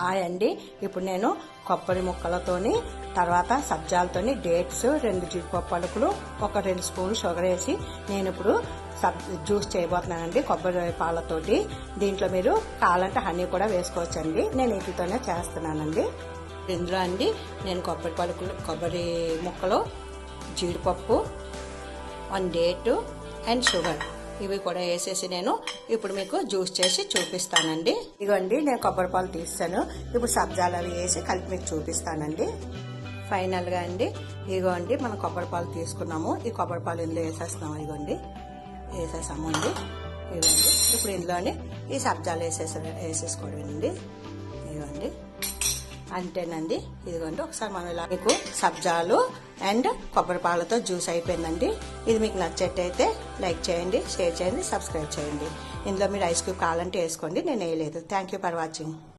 Hi అండి. ఇప్పుడు నేను కొబ్బరి ముక్కలతోని తర్వాత సబ్జాలతోని డేట్స్ రెండు జీడిపప్పు పలుకులు ఒక రెండు స్పూన్లు షుగర్ వేసి నేను ఇప్పుడు సబ్ జ్యూస్ చేయబోతున్నానండి కొబ్బరి పాలతోటి. దీంట్లో మీరు కావాలంటే హనీ కూడా వేసుకోవచ్చండి. నేను వీటితోనే చేస్తున్నానండి. ఇందులో అండి నేను కొబ్బరి పలుకులు కొబ్బరి ముక్కలు జీడిపప్పు వన్ డేటు అండ్ షుగర్. ఇవి కూడా వేసేసి నేను ఇప్పుడు మీకు జ్యూస్ చేసి చూపిస్తానండి. ఇదిగోండి నేను కొబ్బరి పాలు తీస్తాను. ఇప్పుడు సబ్జాలు అవి వేసి కలిపి మీకు చూపిస్తానండి. ఫైనల్గా అండి. ఇదిగోండి మనం కొబ్బరి పాలు తీసుకున్నాము. ఈ కొబ్బరి పాలు ఇందులో వేసేస్తున్నాము ఇదిగోండి. వేసేసాము అండి. ఇదిగోండి ఇప్పుడు ఇందులోని ఈ సబ్జాలు వేసేసే వేసేసుకోవడమేనండి ఇదిగోండి. అంతేనండి. ఇదిగోండి ఒకసారి మనం ఇలా మీకు సబ్జాలు అండ్ కొబ్బరి పాలతో జ్యూస్ అయిపోయిందండి. ఇది మీకు నచ్చేటైతే లైక్ చేయండి షేర్ చేయండి సబ్స్క్రైబ్ చేయండి. ఇందులో మీరు ఐస్ క్యూబ్ కావాలంటే వేసుకోండి నేను వేయలేదు. Thank you for watching.